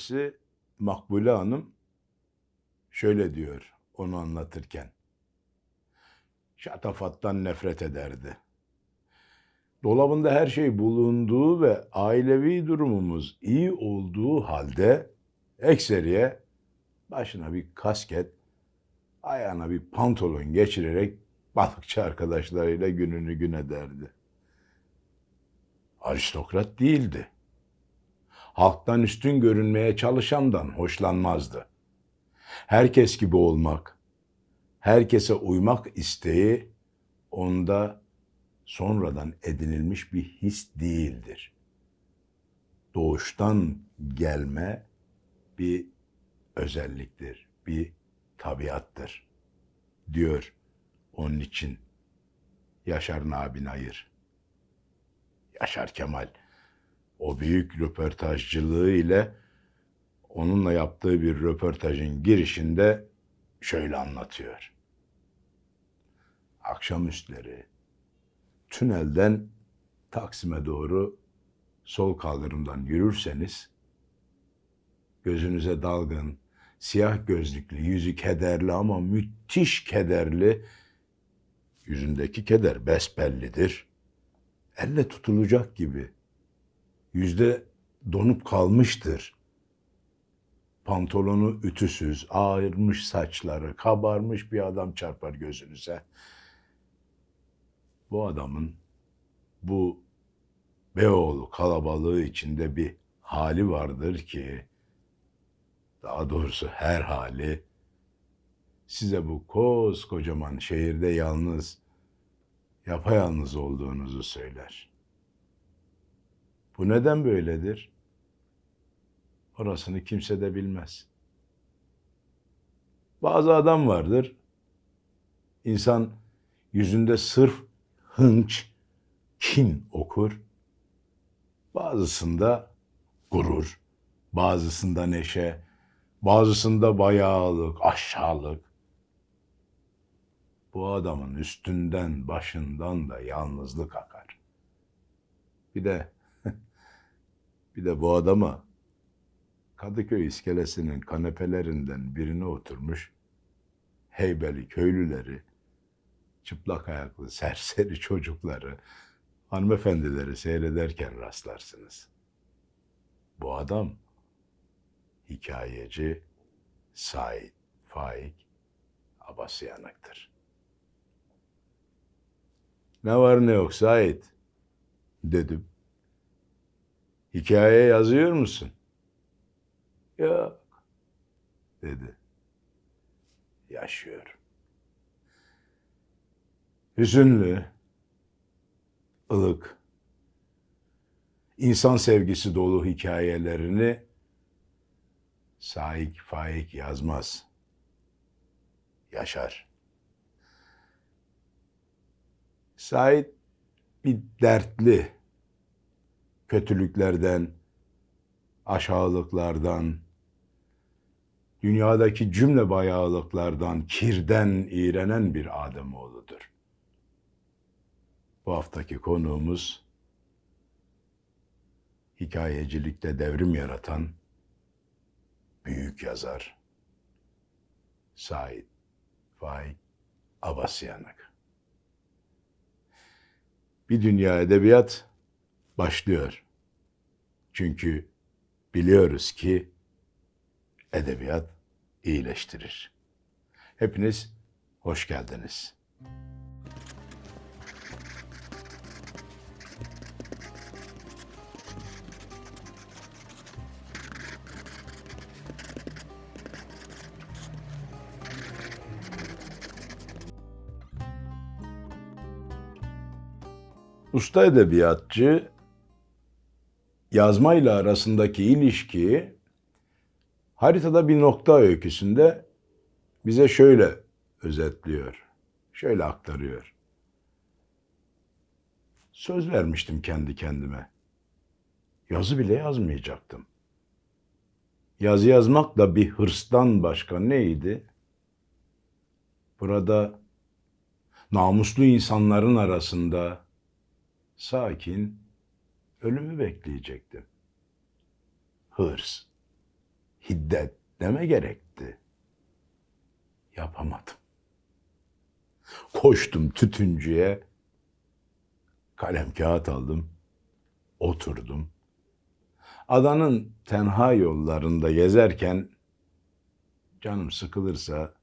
annesi Makbule Hanım şöyle diyor onu anlatırken. Şatafattan nefret ederdi. Dolabında her şey bulunduğu ve ailevi durumumuz iyi olduğu halde ekseriye başına bir kasket, ayağına bir pantolon geçirerek balıkçı arkadaşlarıyla gününü gün ederdi. Aristokrat değildi. Halktan üstün görünmeye çalışandan hoşlanmazdı. Herkes gibi olmak, herkese uymak isteği onda sonradan edinilmiş bir his değildir. Doğuştan gelme bir özelliktir, bir tabiattır diyor onun için Yaşar Nabi Nayır. Yaşar Kemal o büyük röportajcılığı ile onunla yaptığı bir röportajın girişinde şöyle anlatıyor. Akşamüstleri tünelden Taksim'e doğru sol kaldırımdan yürürseniz gözünüze dalgın, siyah gözlüklü, yüzü kederli ama müthiş kederli, yüzündeki keder besbellidir. Elle tutulacak gibi. Yüzde donup kalmıştır. Pantolonu ütüsüz, ağırmış saçları, kabarmış bir adam çarpar gözünüze. Bu adamın bu Beyoğlu kalabalığı içinde bir hali vardır ki daha doğrusu her hali size bu koskocaman şehirde yalnız, yapayalnız olduğunuzu söyler. Bu neden böyledir? Orasını kimse de bilmez. Bazı adam vardır, insan yüzünde sırf hınç, kin okur. Bazısında gurur, bazısında neşe, bazısında bayağılık, aşağılık. Bu adamın üstünden, başından da yalnızlık akar. Bir de bir de bu adama Kadıköy iskelesinin kanepelerinden birine oturmuş heybeli köylüleri, çıplak ayaklı serseri çocukları, hanımefendileri seyrederken rastlarsınız. Bu adam hikayeci Said Faik Abasıyanık'tır. Ne var ne yok Said dedim. Hikaye yazıyor musun? Yok dedi. Yaşıyorum. Hüzünlü, ılık, insan sevgisi dolu hikayelerini Saik Faik yazmaz. Yaşar. Said bir dertli, kötülüklerden, aşağılıklardan, dünyadaki cümle bayağılıklardan, kirden iğrenen bir Ademoğludur. Bu haftaki konuğumuz hikayecilikte devrim yaratan büyük yazar Said Faik Abasıyanık. Bir dünya edebiyat başlıyor. Çünkü biliyoruz ki edebiyat iyileştirir. Hepiniz hoş geldiniz. Usta edebiyatçı yazmayla arasındaki ilişkiyi haritada bir nokta öyküsünde bize şöyle özetliyor. Şöyle aktarıyor. Söz vermiştim kendi kendime. Yazı bile yazmayacaktım. Yazı yazmak da bir hırstan başka neydi? Burada namuslu insanların arasında sakin ölümü bekleyecektim. Hırs. hiddet deme gerekti. Yapamadım. Koştum tütüncüye, kalem kağıt aldım, oturdum. Adanın tenha yollarında gezerken canım sıkılırsa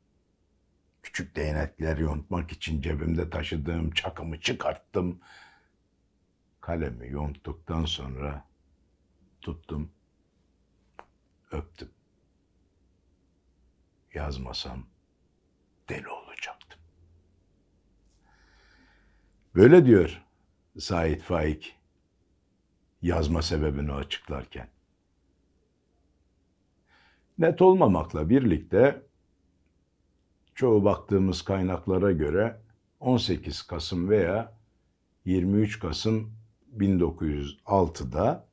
küçük değnekler yontmak için cebimde taşıdığım çakımı çıkarttım. Kalemi yonttuktan sonra tuttum, öptüm. Yazmasam deli olacaktım. Böyle diyor Said Faik yazma sebebini açıklarken. Net olmamakla birlikte çoğu baktığımız kaynaklara göre 18 Kasım veya 23 Kasım 1906'da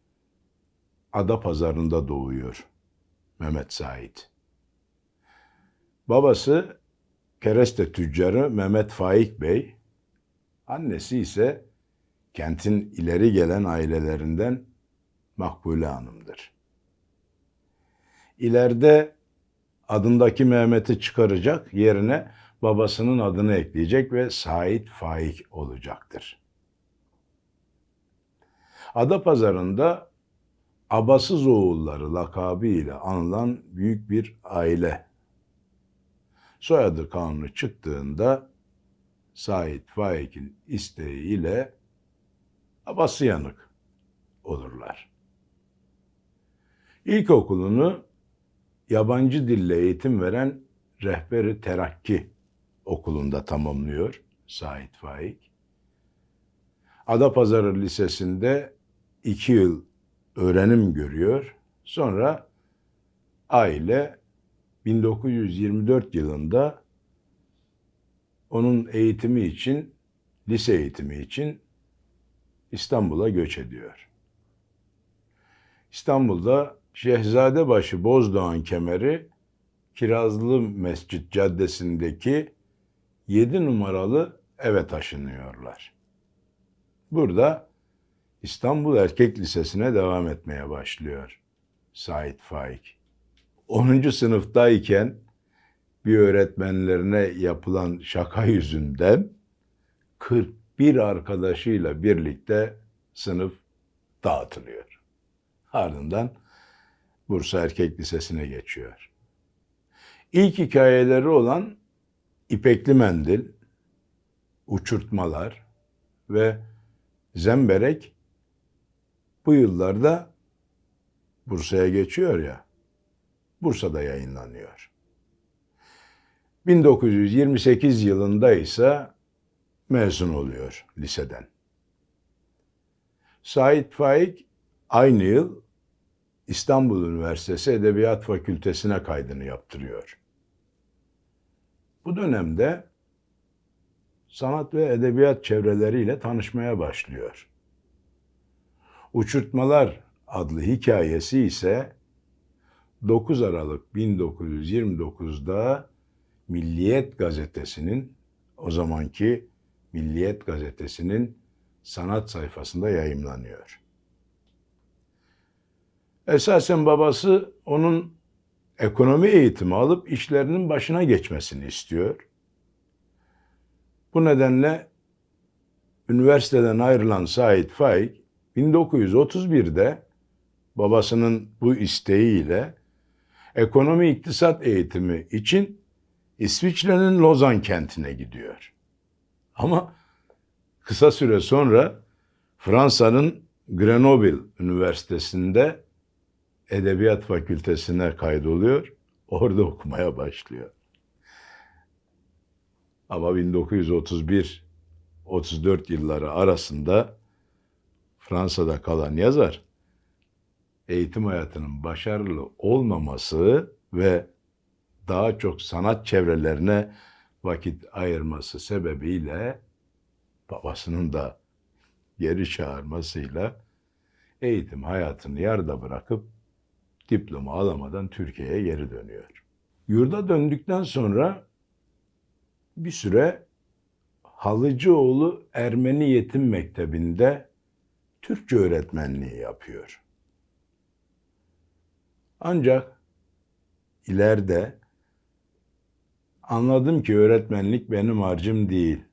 Adapazarı'nda doğuyor Mehmet Said. Babası kereste tüccarı Mehmet Faik Bey, annesi ise kentin ileri gelen ailelerinden Makbule Hanım'dır. İleride adındaki Mehmet'i çıkaracak, yerine babasının adını ekleyecek ve Said Faik olacaktır. Adapazarı'nda Abasız oğulları lakabı ile anılan büyük bir aile. Soyadı kanunu çıktığında Said Faik'in isteğiyle Abası yanık olurlar. İlkokulunu yabancı dille eğitim veren Rehberi Terakki okulunda tamamlıyor Said Faik. Adapazarı Lisesi'nde iki yıl öğrenim görüyor. Sonra aile 1924 yılında onun eğitimi için, lise eğitimi için İstanbul'a göç ediyor. İstanbul'da Şehzadebaşı Bozdoğan kemeri Kirazlı Mescit Caddesi'ndeki 7 numaralı eve taşınıyorlar. Burada İstanbul Erkek Lisesi'ne devam etmeye başlıyor Said Faik. 10. sınıftayken bir öğretmenlerine yapılan şaka yüzünden 41 arkadaşıyla birlikte sınıf dağıtılıyor. Ardından Bursa Erkek Lisesi'ne geçiyor. İlk hikayeleri olan İpekli Mendil, Uçurtmalar ve Zemberek bu yıllarda Bursa'ya geçiyor ya, Bursa'da yayınlanıyor. 1928 yılında ise mezun oluyor liseden. Said Faik aynı yıl İstanbul Üniversitesi Edebiyat Fakültesine kaydını yaptırıyor. Bu dönemde sanat ve edebiyat çevreleriyle tanışmaya başlıyor. Uçurtmalar adlı hikayesi ise 9 Aralık 1929'da Milliyet Gazetesi'nin o zamanki Milliyet Gazetesi'nin sanat sayfasında yayımlanıyor. Esasen babası onun ekonomi eğitimi alıp işlerinin başına geçmesini istiyor. Bu nedenle üniversiteden ayrılan Said Faik 1931'de babasının bu isteğiyle ekonomi iktisat eğitimi için İsviçre'nin Lozan kentine gidiyor. Ama kısa süre sonra Fransa'nın Grenoble Üniversitesi'nde Edebiyat Fakültesine kaydoluyor. Orada okumaya başlıyor. Ama 1931-34 yılları arasında Fransa'da kalan yazar eğitim hayatının başarılı olmaması ve daha çok sanat çevrelerine vakit ayırması sebebiyle babasının da geri çağırmasıyla eğitim hayatını yarıda bırakıp diploma alamadan Türkiye'ye geri dönüyor. Yurda döndükten sonra bir süre Halıcıoğlu Ermeni Yetim Mektebi'nde Türkçe öğretmenliği yapıyor. Ancak ileride anladım ki öğretmenlik benim harcım değil.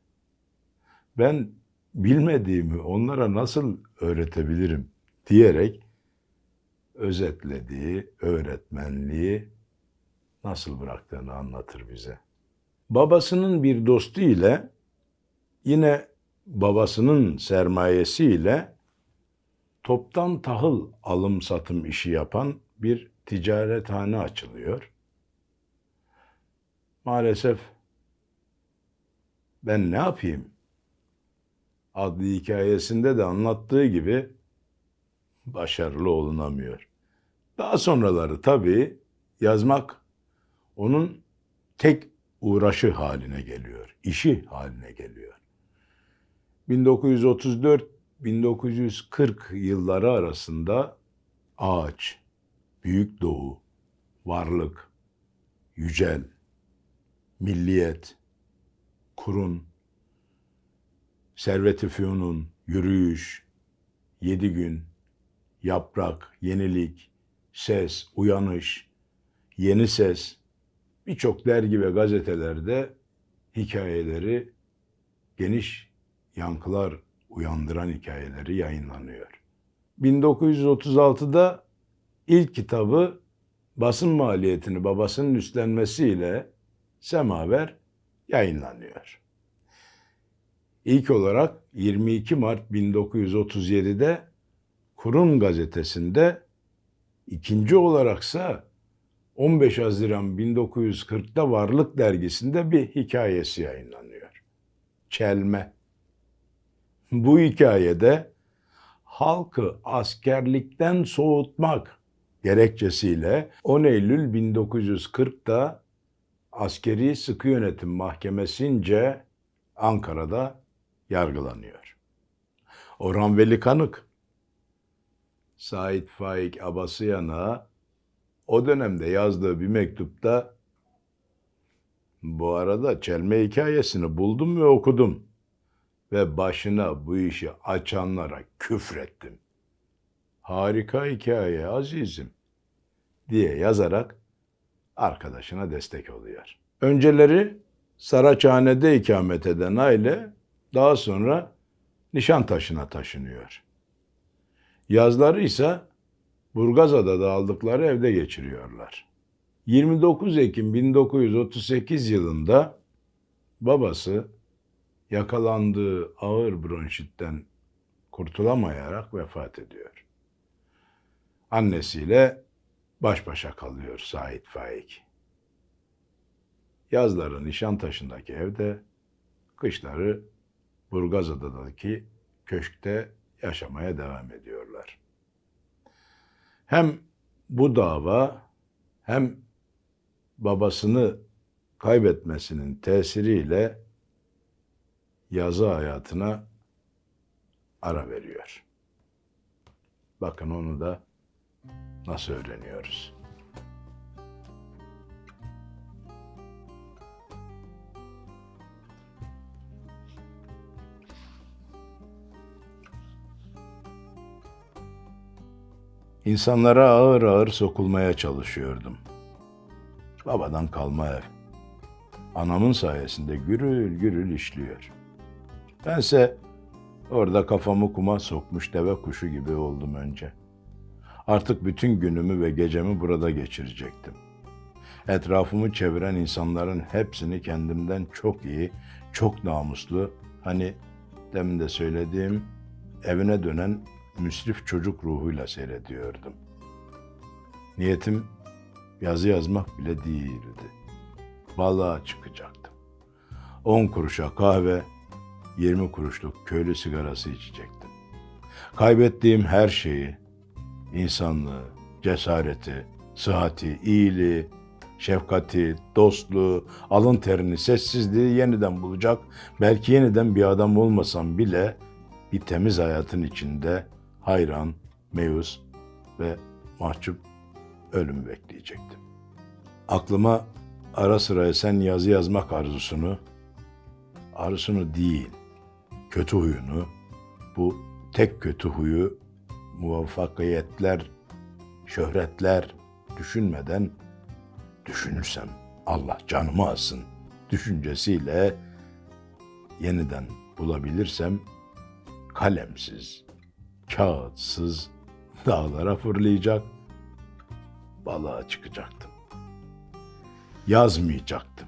Ben bilmediğimi onlara nasıl öğretebilirim diyerek özetlediği öğretmenliği nasıl bıraktığını anlatır bize. Babasının bir dostu ile yine babasının sermayesiyle toptan tahıl alım satım işi yapan bir ticarethane açılıyor. Maalesef ben ne yapayım? Adlı hikayesinde de anlattığı gibi başarılı olunamıyor. Daha sonraları tabii yazmak onun tek uğraşı haline geliyor, işi haline geliyor. 1934-1940 yılları arasında ağaç, büyük doğu, varlık, yücel, milliyet, kurun, servet-i fünun, yürüyüş, yedi gün, yaprak, yenilik, ses, uyanış, yeni ses, birçok dergi ve gazetelerde hikayeleri geniş yankılar uyandıran hikayeleri yayınlanıyor. 1936'da ilk kitabı basın maliyetini babasının üstlenmesiyle Semaver yayınlanıyor. İlk olarak 22 Mart 1937'de Kurun gazetesinde, ikinci olaraksa 15 Haziran 1940'da Varlık dergisinde bir hikayesi yayınlanıyor. Çelme. Bu hikayede halkı askerlikten soğutmak gerekçesiyle 10 Eylül 1940'da Askeri Sıkı Yönetim Mahkemesince Ankara'da yargılanıyor. Orhan Veli Kanık, Sait Faik Abasıyan'a o dönemde yazdığı bir mektupta bu arada çelme hikayesini buldum ve okudum ve başına bu işi açanlara küfrettim. Harika hikaye azizim diye yazarak arkadaşına destek oluyor. Önceleri Saraçhane'de ikamet eden aile daha sonra Nişantaşı'na taşınıyor. Yazları ise Burgazada'da aldıkları evde geçiriyorlar. 29 Ekim 1938 yılında babası yakalandığı ağır bronşitten kurtulamayarak vefat ediyor. Annesiyle baş başa kalıyor Sait Faik. Yazları Nişantaşı'ndaki evde, kışları Burgazada'daki köşkte yaşamaya devam ediyorlar. Hem bu dava hem babasını kaybetmesinin tesiriyle yazı hayatına ara veriyor. Bakın onu da nasıl öğreniyoruz. İnsanlara ağır ağır sokulmaya çalışıyordum. Babadan kalma ev. Anamın sayesinde gürül gürül işliyor. Bense orada kafamı kuma sokmuş deve kuşu gibi oldum önce. Artık bütün günümü ve gecemi burada geçirecektim. Etrafımı çeviren insanların hepsini kendimden çok iyi, çok namuslu, hani demin de söylediğim evine dönen müsrif çocuk ruhuyla seyrediyordum. Niyetim yazı yazmak bile değildi. Balığa çıkacaktım. On kuruşa kahve, yirmi kuruşluk köylü sigarası içecektim. Kaybettiğim her şeyi, insanlığı, cesareti, sıhhati, iyiliği, şefkati, dostluğu, alın terini, sessizliği yeniden bulacak, belki yeniden bir adam olmasam bile bir temiz hayatın içinde hayran, meyus ve mahcup ölüm bekleyecektim. Aklıma ara sıra esen yazı yazmak arzusunu, arzusunu değil, kötü huyunu, bu tek kötü huyu muvaffakiyetler, şöhretler düşünmeden düşünürsem Allah canımı alsın düşüncesiyle yeniden bulabilirsem kalemsiz, kağıtsız dağlara fırlayacak, balığa çıkacaktım. Yazmayacaktım.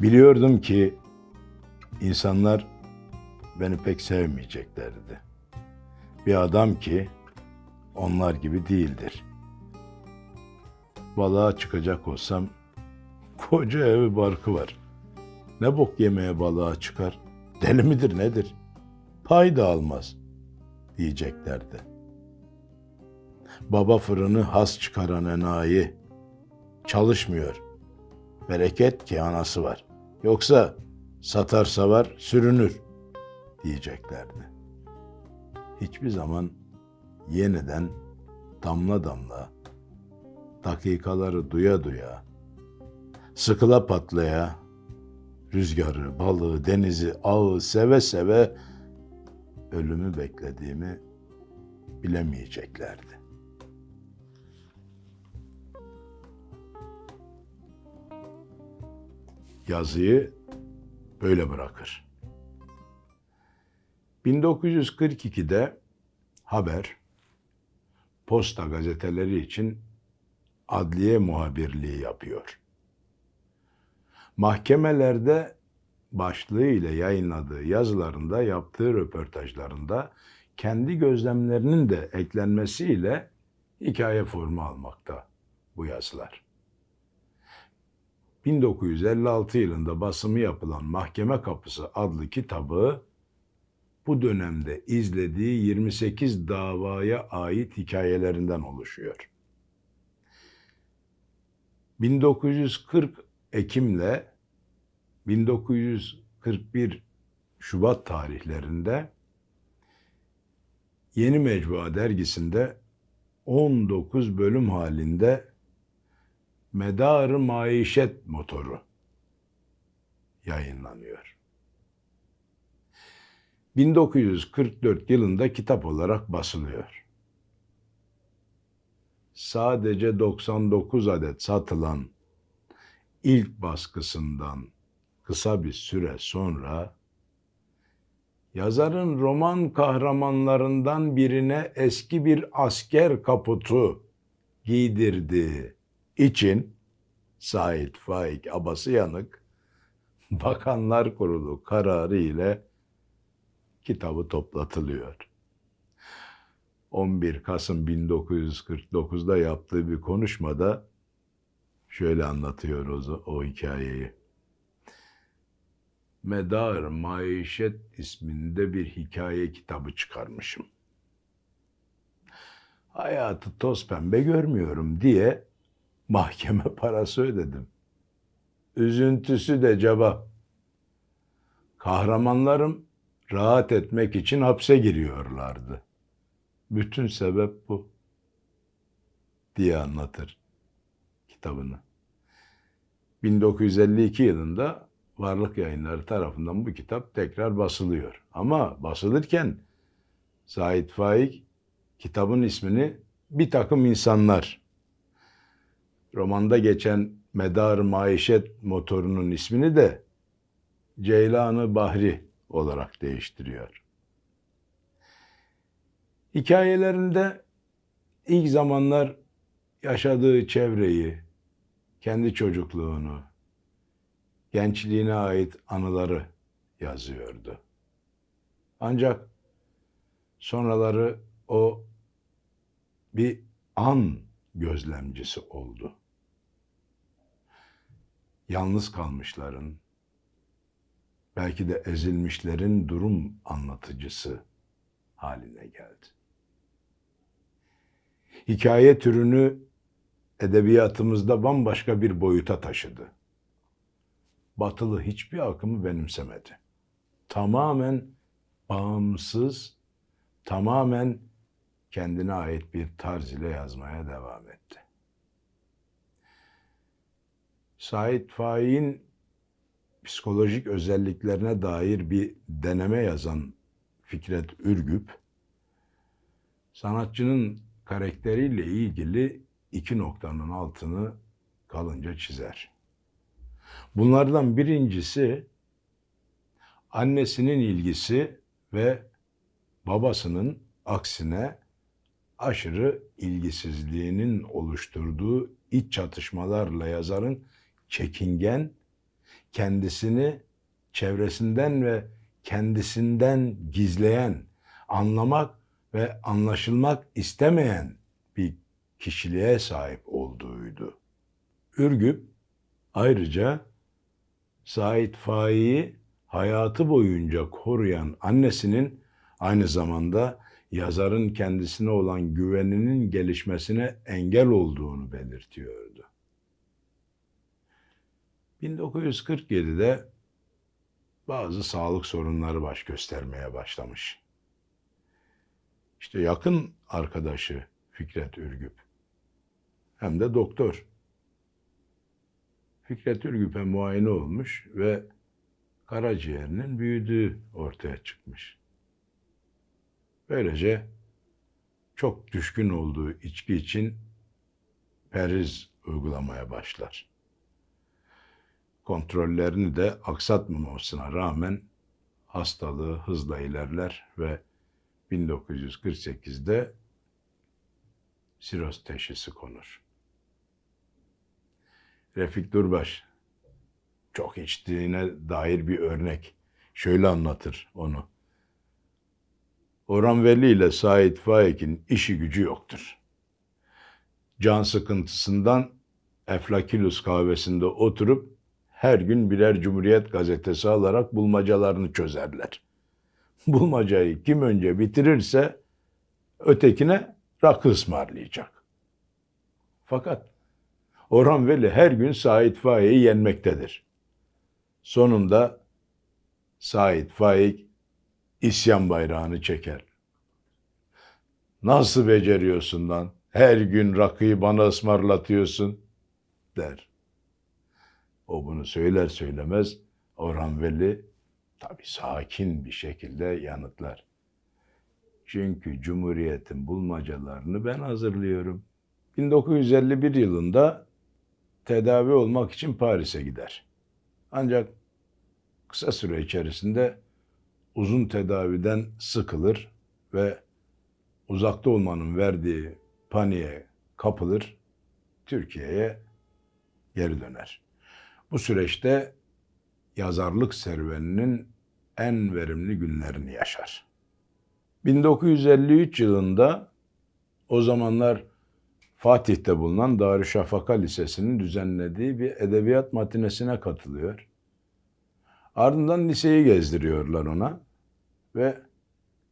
Biliyordum ki insanlar beni pek sevmeyeceklerdi. Bir adam ki onlar gibi değildir. Balığa çıkacak olsam koca evi barkı var. Ne bok yemeye balığa çıkar? Deli midir nedir? Pay da almaz diyeceklerdi. Baba fırını has çıkaran enayi çalışmıyor. Bereket ki anası var. Yoksa satarsa var sürünür diyeceklerdi. Hiçbir zaman yeniden damla damla dakikaları duya duya sıkıla patlaya rüzgarı, balığı, denizi, ağı seve seve ölümü beklediğimi bilemeyeceklerdi. Yazıyı böyle bırakır. 1942'de Haber, Posta gazeteleri için adliye muhabirliği yapıyor. Mahkemelerde başlığı ile yayınladığı yazılarında, yaptığı röportajlarında kendi gözlemlerinin de eklenmesiyle hikaye formu almakta bu yazılar. 1956 yılında basımı yapılan Mahkeme Kapısı adlı kitabı bu dönemde izlediği 28 davaya ait hikayelerinden oluşuyor. 1940 Ekim'le 1941 Şubat tarihlerinde Yeni Mecbua dergisinde 19 bölüm halinde Medar-ı Maişet motoru yayınlanıyor. 1944 yılında kitap olarak basılıyor. Sadece 99 adet satılan ilk baskısından kısa bir süre sonra yazarın roman kahramanlarından birine eski bir asker kaputu giydirdiği için Said Faik Abası Yanık Bakanlar Kurulu kararı ile kitabı toplatılıyor. 11 Kasım 1949'da yaptığı bir konuşmada şöyle anlatıyor o, o hikayeyi. Medar Maişet isminde bir hikaye kitabı çıkarmışım. Hayatı toz pembe görmüyorum diye mahkeme parası ödedim. Üzüntüsü de cevap. Kahramanlarım rahat etmek için hapse giriyorlardı. Bütün sebep bu diye anlatır kitabını. 1952 yılında Varlık Yayınları tarafından bu kitap tekrar basılıyor. Ama basılırken Said Faik kitabın ismini bir takım insanlar romanda geçen Medar Maişet motorunun ismini de Ceylanı Bahri olarak değiştiriyor. Hikayelerinde ilk zamanlar yaşadığı çevreyi, kendi çocukluğunu, gençliğine ait anıları yazıyordu. Ancak sonraları o bir an gözlemcisi oldu. Yalnız kalmışların, belki de ezilmişlerin durum anlatıcısı haline geldi. Hikaye türünü edebiyatımızda bambaşka bir boyuta taşıdı. Batılı hiçbir akımı benimsemedi. Tamamen bağımsız, tamamen kendine ait bir tarz ile yazmaya devam etti. Said Faik'in psikolojik özelliklerine dair bir deneme yazan Fikret Ürgüp, sanatçının karakteriyle ilgili iki noktanın altını kalınca çizer. Bunlardan birincisi annesinin ilgisi ve babasının aksine aşırı ilgisizliğinin oluşturduğu iç çatışmalarla yazarın çekingen, kendisini çevresinden ve kendisinden gizleyen, anlamak ve anlaşılmak istemeyen bir kişiliğe sahip olduğuydu. Ürgüp ayrıca Said Faik'i hayatı boyunca koruyan annesinin aynı zamanda yazarın kendisine olan güveninin gelişmesine engel olduğunu belirtiyordu. 1947'de bazı sağlık sorunları baş göstermeye başlamış. İşte yakın arkadaşı Fikret Ürgüp hem de doktor. Fikret Ürgüp'e muayene olmuş ve karaciğerinin büyüdüğü ortaya çıkmış. Böylece çok düşkün olduğu içki için periz uygulamaya başlar. Kontrollerini de aksatmamasına rağmen hastalığı hızla ilerler ve 1948'de siroz teşhisi konur. Refik Durbaş çok içtiğine dair bir örnek. Şöyle anlatır onu. Orhan Veli ile Said Faik'in işi gücü yoktur. Can sıkıntısından Eflakilus kahvesinde oturup her gün birer Cumhuriyet gazetesi alarak bulmacalarını çözerler. Bulmacayı kim önce bitirirse ötekine rakı ısmarlayacak. Fakat Orhan Veli her gün Said Faik'i yenmektedir. Sonunda Said Faik isyan bayrağını çeker. Nasıl beceriyorsun lan? Her gün rakıyı bana ısmarlatıyorsun der. O bunu söyler söylemez Orhan Veli tabi sakin bir şekilde yanıtlar. Çünkü Cumhuriyet'in bulmacalarını ben hazırlıyorum. 1951 yılında tedavi olmak için Paris'e gider. Ancak kısa süre içerisinde uzun tedaviden sıkılır ve uzakta olmanın verdiği paniğe kapılır, Türkiye'ye geri döner. Bu süreçte yazarlık serüveninin en verimli günlerini yaşar. 1953 yılında o zamanlar Fatih'te bulunan Darüşşafaka Lisesi'nin düzenlediği bir edebiyat matinesine katılıyor. Ardından liseyi gezdiriyorlar ona ve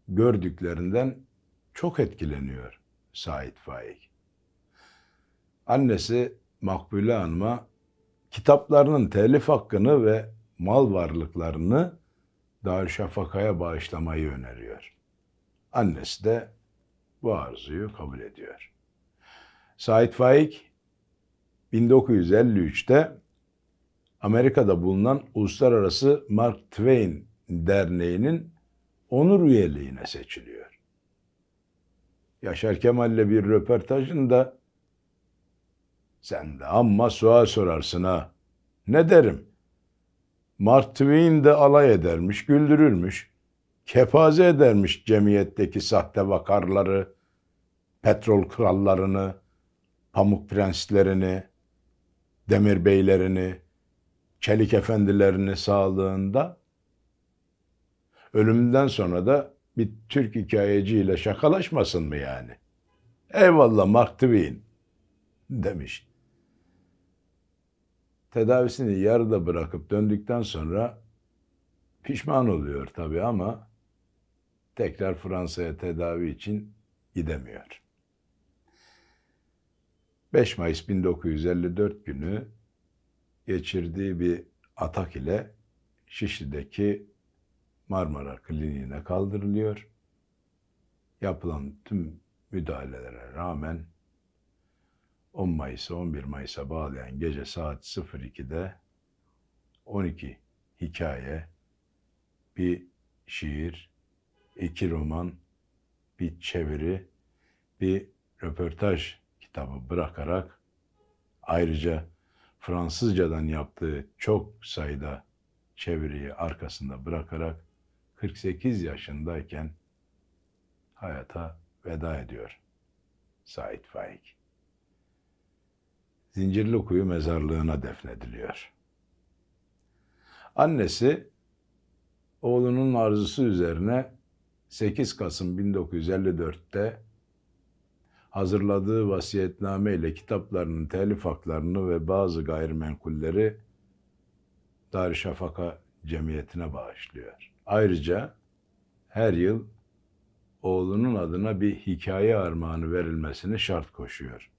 gördüklerinden çok etkileniyor Said Faik. Annesi Makbule Hanım'a kitaplarının telif hakkını ve mal varlıklarını Darüşşafaka'ya bağışlamayı öneriyor. Annesi de bu arzuyu kabul ediyor. Said Faik 1953'te Amerika'da bulunan Uluslararası Mark Twain Derneği'nin onur üyeliğine seçiliyor. Yaşar Kemal'le bir röportajında sen de amma sual sorarsın ha. Ne derim? Mark Twain de alay edermiş, güldürürmüş. Kepaze edermiş cemiyetteki sahte vakarları, petrol krallarını, pamuk prenslerini, demir beylerini, çelik efendilerini sağlığında ölümünden sonra da bir Türk hikayeciyle şakalaşmasın mı yani? Eyvallah Mark Twain demiş. Tedavisini yarıda bırakıp döndükten sonra pişman oluyor tabii ama tekrar Fransa'ya tedavi için gidemiyor. 5 Mayıs 1954 günü geçirdiği bir atak ile Şişli'deki Marmara Kliniğine kaldırılıyor. Yapılan tüm müdahalelere rağmen 10 Mayıs'a 11 Mayıs'a bağlayan gece saat 02'de 12 hikaye, bir şiir, iki roman, bir çeviri, bir röportaj kitabı bırakarak ayrıca Fransızcadan yaptığı çok sayıda çeviriyi arkasında bırakarak 48 yaşındayken hayata veda ediyor Sait Faik. Zincirlikuyu mezarlığına defnediliyor. Annesi oğlunun arzusu üzerine 8 Kasım 1954'te hazırladığı vasiyetname ile kitaplarının telif haklarını ve bazı gayrimenkulleri Darüşşafaka Cemiyeti'ne bağışlıyor. Ayrıca her yıl oğlunun adına bir hikaye armağanı verilmesini şart koşuyor.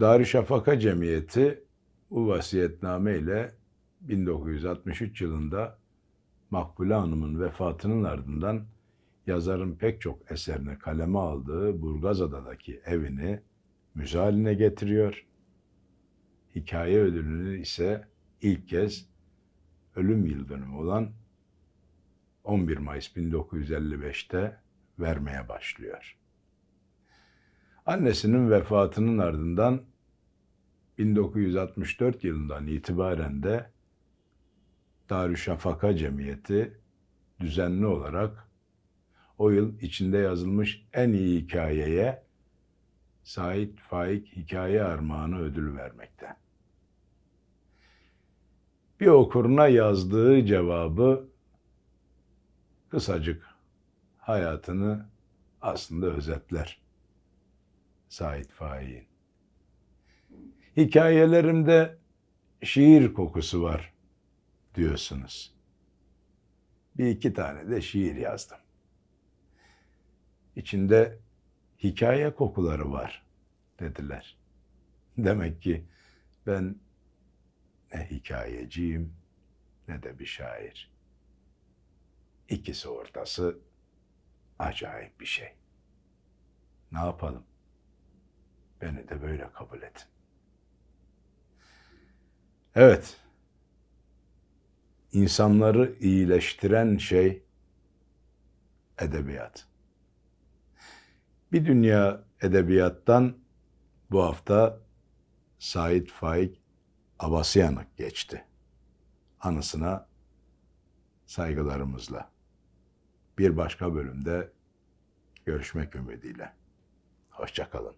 Darüşşafaka Cemiyeti bu vasiyetname ile 1963 yılında Makbule Hanım'ın vefatının ardından yazarın pek çok eserini kaleme aldığı Burgazada'daki evini müze haline getiriyor. Hikaye ödülünü ise ilk kez ölüm yıl dönümü olan 11 Mayıs 1955'te vermeye başlıyor. Annesinin vefatının ardından 1964 yılından itibaren de Darüşşafaka Cemiyeti düzenli olarak o yıl içinde yazılmış en iyi hikayeye Sait Faik Hikaye Armağanı ödül vermekte. Bir okuruna yazdığı cevabı kısacık hayatını aslında özetler. Sait Faik'in. Hikayelerimde şiir kokusu var diyorsunuz. Bir iki tane de şiir yazdım. İçinde hikaye kokuları var dediler. Demek ki ben ne hikayeciyim ne de bir şair. İkisi ortası acayip bir şey. Ne yapalım? Beni de böyle kabul edin. Evet. İnsanları iyileştiren şey edebiyat. Bir dünya edebiyattan bu hafta Sait Faik Abasıyanık geçti. Anısına saygılarımızla. Bir başka bölümde görüşmek ümidiyle. Hoşçakalın.